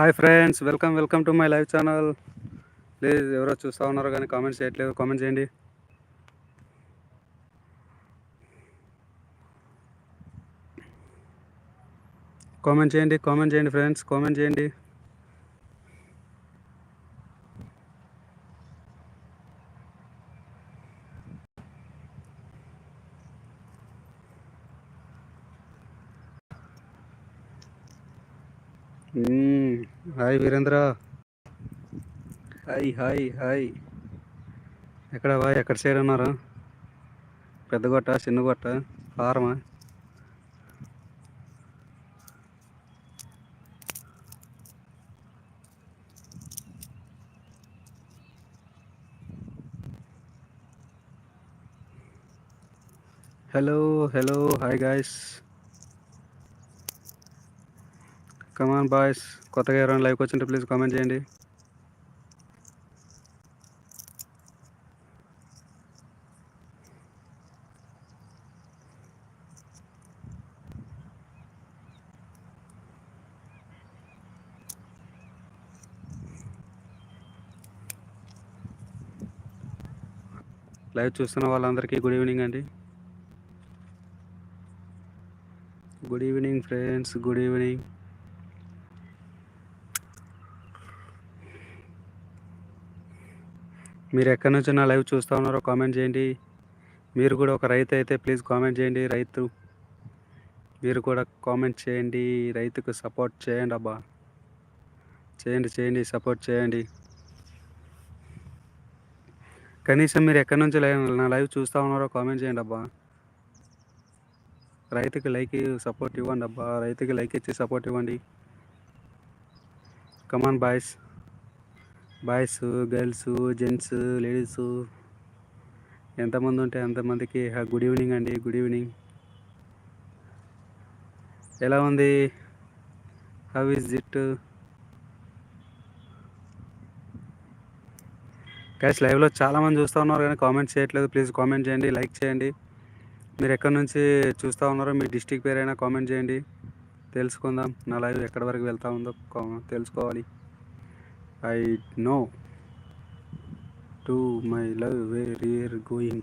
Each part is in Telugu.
Hi friends welcome welcome to my live channel. Please ఎవరో చూస్తూ ఉన్నారో కానీ కామెంట్ చేయట్లేదు కామెంట్ చేయండి. కామెంట్ చేయండి కామెంట్ చేయండి ఫ్రెండ్స్ కామెంట్ చేయండి. Hi Virendra. Hi hi hi. ఎక్కడ బాయ్? ఎక్కడ సైడ్ ఉన్నారు? పెద్ద గొట్ట చిన్న గొట్ట ఫారమా? Hello hello hi guys come on boys కొత్తగా ఎవరైనా లైవ్కి వచ్చింటే ప్లీజ్ కామెంట్ చేయండి. లైవ్ చూస్తున్న వాళ్ళందరికీ గుడ్ ఈవినింగ్ అండి. Good evening friends good evening మీరు ఎక్కడి నుంచి నా లైవ్ చూస్తూ ఉన్నారో కామెంట్ చేయండి. మీరు కూడా ఒక రైతు అయితే ప్లీజ్ కామెంట్ చేయండి రైతు. మీరు కూడా కామెంట్ చేయండి రైతుకు సపోర్ట్ చేయండి అబ్బా. చేయండి చేయండి సపోర్ట్ చేయండి. కనీసం మీరు ఎక్కడి నుంచి నా లైవ్ చూస్తూ ఉన్నారో కామెంట్ చేయండి అబ్బా. రైతుకి లైక్ సపోర్ట్ ఇవ్వండి అబ్బా. రైతుకి లైక్ ఇచ్చి సపోర్ట్ ఇవ్వండి. Come on boys boys girls gents ladies. ఎంతమంది ఉంటే అంతమందికి గుడ్ ఈవినింగ్ అండి గుడ్ ఈవినింగ్. ఎలా ఉంది? How is it? క్యాష్ లైవ్లో చాలామంది చూస్తూ ఉన్నారు కానీ కామెంట్ చేయట్లేదు. ప్లీజ్ కామెంట్ చేయండి లైక్ చేయండి. మీరు ఎక్కడి నుంచి చూస్తూ ఉన్నారో మీ డిస్టిక్ పేరైనా కామెంట్ చేయండి. తెలుసుకుందాం నా లైవ్ ఎక్కడి వరకు వెళ్తా ఉందో తెలుసుకోవాలి. I know to my love where you're going.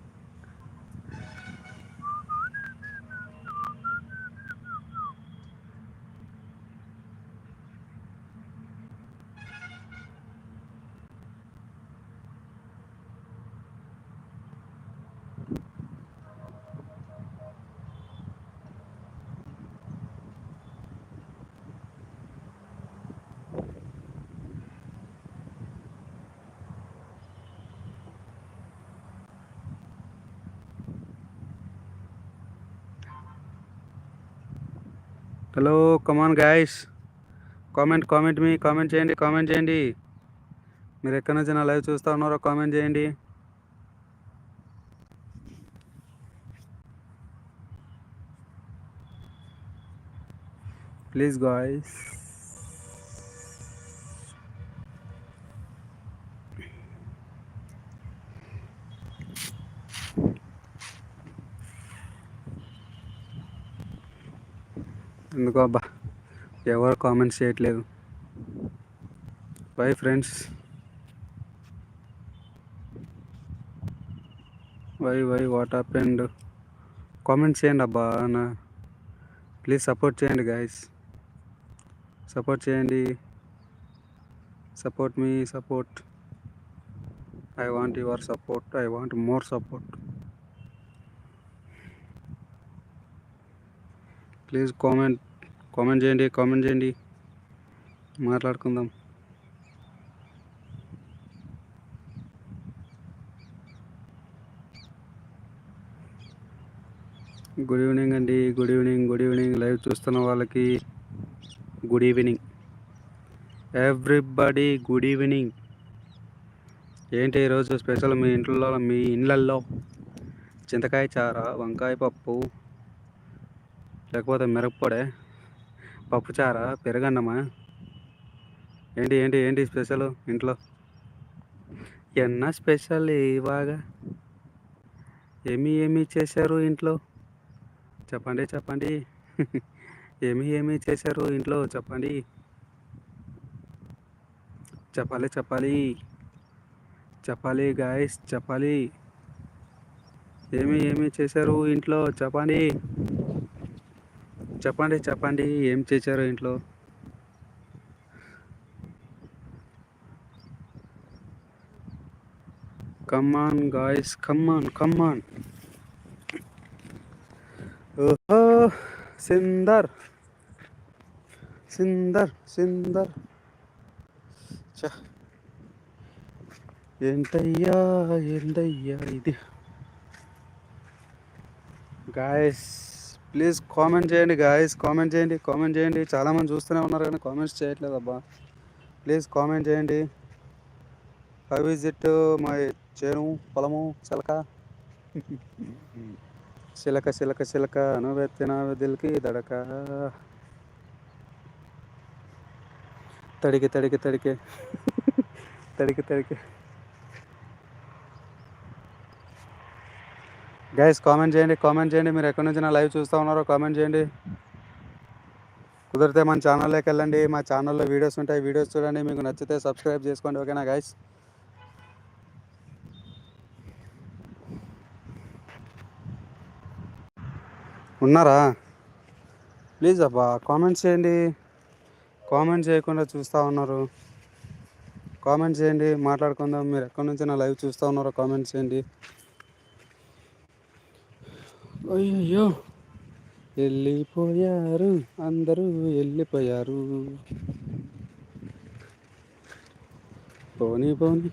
Hello come on guys comment comment me comment చేయండి కామెంట్ చేయండి. మీరు ఎక్కడి నుంచి నా లైవ్ చూస్తూ ఉన్నారో కామెంట్ చేయండి. ప్లీజ్ గాయస్ ఎందుకో అబ్బా ఎవరు కామెంట్స్ చేయట్లేదు. Bye friends why why what and comment చేయండి అబ్బా నా ప్లీజ్ సపోర్ట్ చేయండి గాయస్ సపోర్ట్ చేయండి. Support me support I want your support I want more support please comment comment చేయండి కామెంట్ చేయండి. మాట్లాడుకుందాం. గుడ్ ఈవినింగ్ అండి good evening good evening. Live చూస్తున్న వాళ్ళకి good evening. Everybody good evening. ఏంటి ఈరోజు స్పెషల్ మీ ఇంట్లో మీ ఇళ్ళల్లో? చింతకాయ చార వంకాయ పప్పు లేకపోతే మిరప్పొడే? పప్పుచారా పెరగన్నమా? ఏంటి ఏంటి ఏంటి స్పెషల్ ఇంట్లో? ఎన్న స్పెషల్ ఇవాగా? ఏమి ఏమి చేశారు ఇంట్లో? చెప్పండి చెప్పండి. ఏమి ఏమి చేశారు ఇంట్లో? చెప్పండి. చెప్పాలి చెప్పాలి. చెప్పాలి గాయస్ చెప్పాలి. ఏమి ఏమి చేశారు ఇంట్లో? చెప్పండి. చెప్పండి చెప్పండి ఏం చేశారు ఇంట్లో? కమ్మాన్ గాయస్ కమ్మాన్ కమ్మాన్ ఓహో సిందర్ సిందర్ సిందర్. చ ఎంతయ్యా ఏంటయ్యా ఇది? గాయస్ ప్లీజ్ కామెంట్ చేయండి గాయస్ కామెంట్ చేయండి కామెంట్ చేయండి. చాలామంది చూస్తూనే ఉన్నారు కానీ కామెంట్స్ చేయట్లేదు అబ్బా. ప్లీజ్ కామెంట్ చేయండి. హౌ ఇస్ ఇట్ మై చేను పొలము చిలక? చిలక చిలక చిలక అనువెత్తిన దిల్కి దడక. తడికి తడికి తడికి. తడికి తడికి. గైస్ కామెంట్ చేయండి కామెంట్ చేయండి. మీరు ఎక్కడి నుంచి నా లైవ్ చూస్తూ ఉన్నారో కామెంట్ చేయండి. కుదిరితే మన ఛానల్లోకి వెళ్ళండి. మా ఛానల్లో వీడియోస్ ఉంటాయి. వీడియోస్ చూడండి. మీకు నచ్చితే సబ్స్క్రైబ్ చేసుకోండి. ఓకేనా గైస్ ఉన్నారా? ప్లీజ్ అబ్బా కామెంట్ చేయండి. కామెంట్ చేయకుండా చూస్తూ ఉన్నారు. కామెంట్ చేయండి. మాట్లాడుకుందాం. మీరు ఎక్కడి నుంచి నా లైవ్ చూస్తూ ఉన్నారో కామెంట్ చేయండి. అయ్యో. వెళ్ళిపోయారు అందరూ వెళ్ళిపోయారు. పోనీ పోనీ.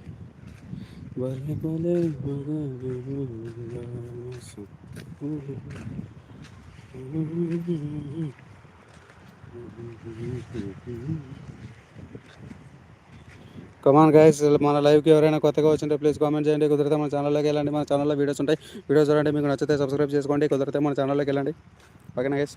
భలే భలే కమాన్ గైస్ మన లైవ్కి ఎవరైనా కొత్తగా వచ్చింటే ప్లీజ్ కామెంట్ చేయండి. కుదిరితే మన ఛానల్లోకి వెళ్ళండి. మన ఛానల్లో వీడియోస్ ఉంటాయి. వీడియోస్ చూడండి. మీకు నచ్చితే సబ్స్క్రైబ్ చేసుకోండి. కుదిరితే మన ఛానల్లోకి వెళ్ళండి. ఓకేనా గైస్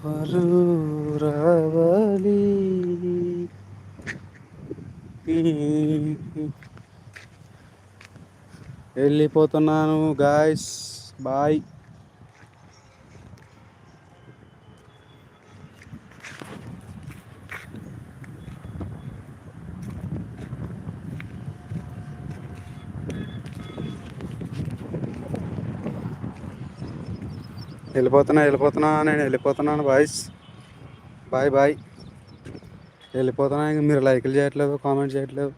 ఎవరు రావాలి వెళ్ళిపోతున్నాను గాయస్ బాయ్ వెళ్ళిపోతున్నా వెళ్ళిపోతున్నా నేను వెళ్ళిపోతున్నాను బాయ్స్ బాయ్ బాయ్ వెళ్ళిపోతున్నా ఇంక మీరు లైక్లు చేయట్లేదు కామెంట్ చేయట్లేదు.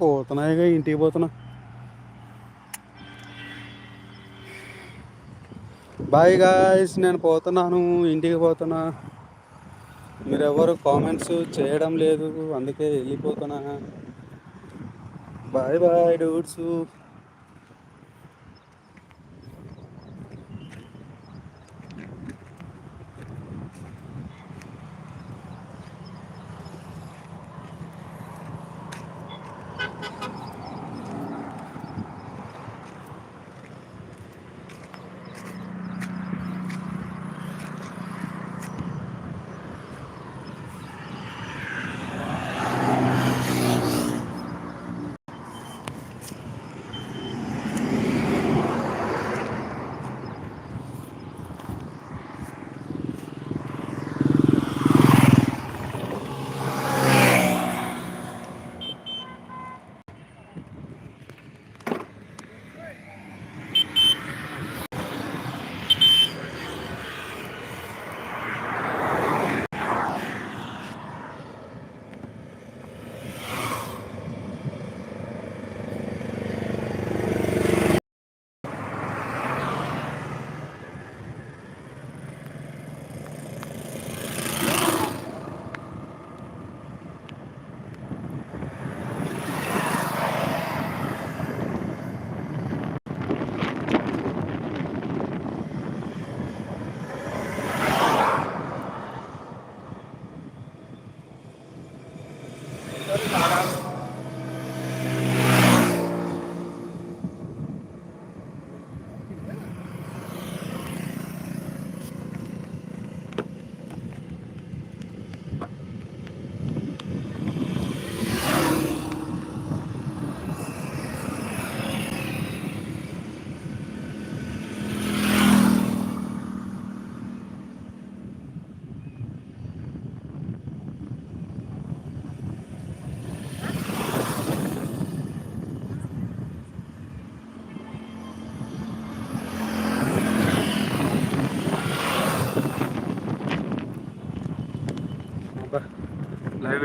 పోతున్నా ఇక ఇంటికి పోతున్నా. బాయ్ గాయస్ నేను పోతున్నాను ఇంటికి పోతున్నా. మీరెవరు కామెంట్స్ చేయడం లేదు అందుకే వెళ్ళిపోతున్నా. Bye bye dudes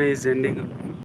is ending.